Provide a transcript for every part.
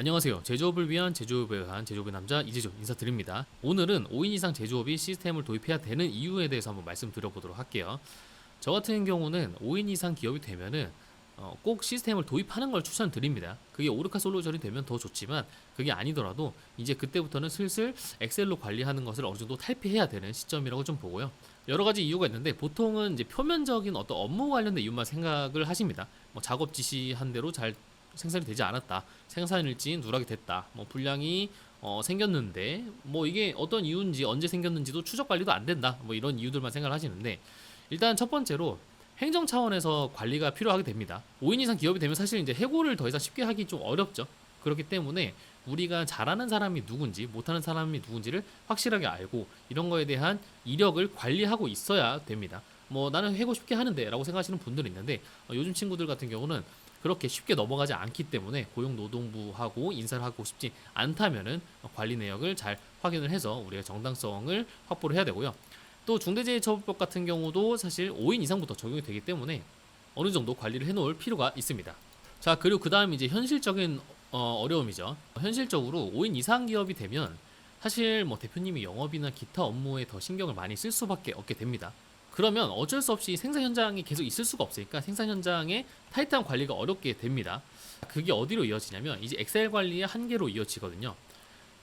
안녕하세요. 제조업을 위한 제조업에 의한 제조업의 남자 이재조 인사드립니다. 오늘은 5인 이상 제조업이 시스템을 도입해야 되는 이유에 대해서 한번 말씀드려보도록 할게요. 저 같은 경우는 5인 이상 기업이 되면은 어, 꼭 시스템을 도입하는 걸 추천드립니다. 그게 오르카 솔루션이 되면 더 좋지만 그게 아니더라도 이제 그때부터는 슬슬 엑셀로 관리하는 것을 어느 정도 탈피해야 되는 시점이라고 좀 보고요. 여러 가지 이유가 있는데 보통은 이제 표면적인 어떤 업무 관련된 이유만 생각을 하십니다. 뭐 작업 지시한 대로 잘 생산이 되지 않았다. 생산일지 누락이 됐다. 뭐 분량이 어, 생겼는데 뭐 이게 어떤 이유인지 언제 생겼는지도 추적 관리도 안 된다. 뭐 이런 이유들만 생각을 하시는데 일단 첫 번째로 행정 차원에서 관리가 필요하게 됩니다. 5인 이상 기업이 되면 사실 이제 해고를 더 이상 쉽게 하기 좀 어렵죠. 그렇기 때문에 우리가 잘하는 사람이 누군지 못하는 사람이 누군지를 확실하게 알고 이런 거에 대한 이력을 관리하고 있어야 됩니다. 뭐 나는 해고 쉽게 하는데라고 생각하시는 분들이 있는데 어, 요즘 친구들 같은 경우는 그렇게 쉽게 넘어가지 않기 때문에 고용노동부하고 인사를 하고 싶지 않다면은 관리 내역을 잘 확인을 해서 우리가 정당성을 확보를 해야 되고요. 또 중대재해처벌법 같은 경우도 사실 5인 이상부터 적용이 되기 때문에 어느 정도 관리를 해놓을 필요가 있습니다. 자 그리고 그 다음 이제 현실적인 어, 어려움이죠. 현실적으로 5인 이상 기업이 되면 사실 뭐 대표님이 영업이나 기타 업무에 더 신경을 많이 쓸 수밖에 없게 됩니다. 그러면 어쩔 수 없이 생산 현장이 계속 있을 수가 없으니까 생산 현장에 타이트한 관리가 어렵게 됩니다. 그게 어디로 이어지냐면 이제 엑셀 관리의 한계로 이어지거든요.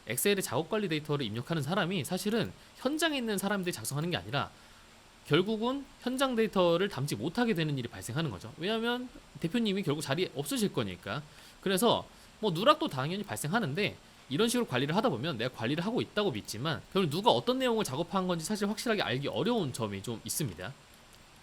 엑셀에 작업 관리 데이터를 입력하는 사람이 사실은 현장에 있는 사람들이 작성하는 게 아니라 결국은 현장 데이터를 담지 못하게 되는 일이 발생하는 거죠. 왜냐하면 대표님이 결국 자리에 없으실 거니까. 그래서 뭐 누락도 당연히 발생하는데 이런 식으로 관리를 하다 보면 내가 관리를 하고 있다고 믿지만 결국 누가 어떤 내용을 작업한 건지 사실 확실하게 알기 어려운 점이 좀 있습니다.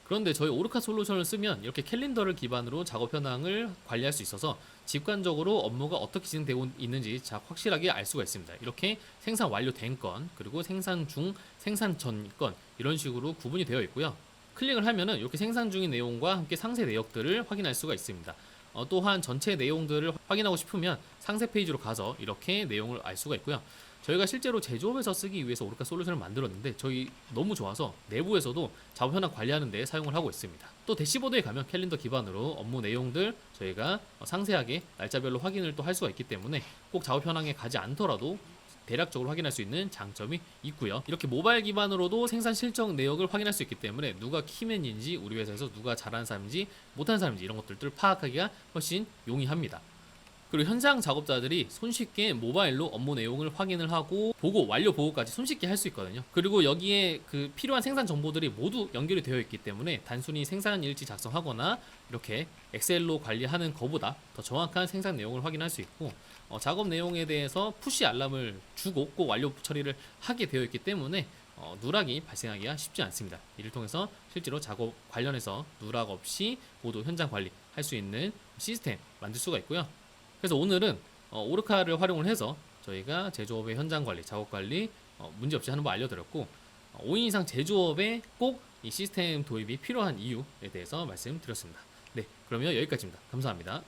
그런데 저희 오르카 솔루션을 쓰면 이렇게 캘린더를 기반으로 작업 현황을 관리할 수 있어서 직관적으로 업무가 어떻게 진행되고 있는지 자 확실하게 알 수가 있습니다. 이렇게 생산 완료된 건 그리고 생산 중, 생산 전 건 이런 식으로 구분이 되어 있고요. 클릭을 하면은 이렇게 생산 중인 내용과 함께 상세 내역들을 확인할 수가 있습니다. 어, 또한 전체 내용들을 확인하고 싶으면 상세 페이지로 가서 이렇게 내용을 알 수가 있고요. 저희가 실제로 제조업에서 쓰기 위해서 오르카 솔루션을 만들었는데 저희 너무 좋아서 내부에서도 작업 현황 관리하는 데 사용을 하고 있습니다. 또 대시보드에 가면 캘린더 기반으로 업무 내용들 저희가 어, 상세하게 날짜별로 확인을 또 할 수가 있기 때문에 꼭 작업 현황에 가지 않더라도 대략적으로 확인할 수 있는 장점이 있고요. 이렇게 모바일 기반으로도 생산 실적 내역을 확인할 수 있기 때문에 누가 키맨인지 우리 회사에서 누가 잘하는 사람인지 못하는 사람인지 이런 것들을 파악하기가 훨씬 용이합니다. 그리고 현장 작업자들이 손쉽게 모바일로 업무 내용을 확인을 하고 보고 완료 보고까지 손쉽게 할 수 있거든요. 그리고 여기에 그 필요한 생산 정보들이 모두 연결이 되어 있기 때문에 단순히 생산 일지 작성하거나 이렇게 엑셀로 관리하는 것보다 더 정확한 생산 내용을 확인할 수 있고 어, 작업 내용에 대해서 푸시 알람을 주고 꼭 완료 처리를 하게 되어 있기 때문에 어, 누락이 발생하기가 쉽지 않습니다. 이를 통해서 실제로 작업 관련해서 누락 없이 모두 현장 관리 할 수 있는 시스템 만들 수가 있고요. 그래서 오늘은 어, 오르카를 활용을 해서 저희가 제조업의 현장 관리, 작업 관리 어, 문제 없이 하는 법 알려드렸고 어, 5인 이상 제조업에 꼭 이 시스템 도입이 필요한 이유에 대해서 말씀드렸습니다. 네, 그러면 여기까지입니다. 감사합니다.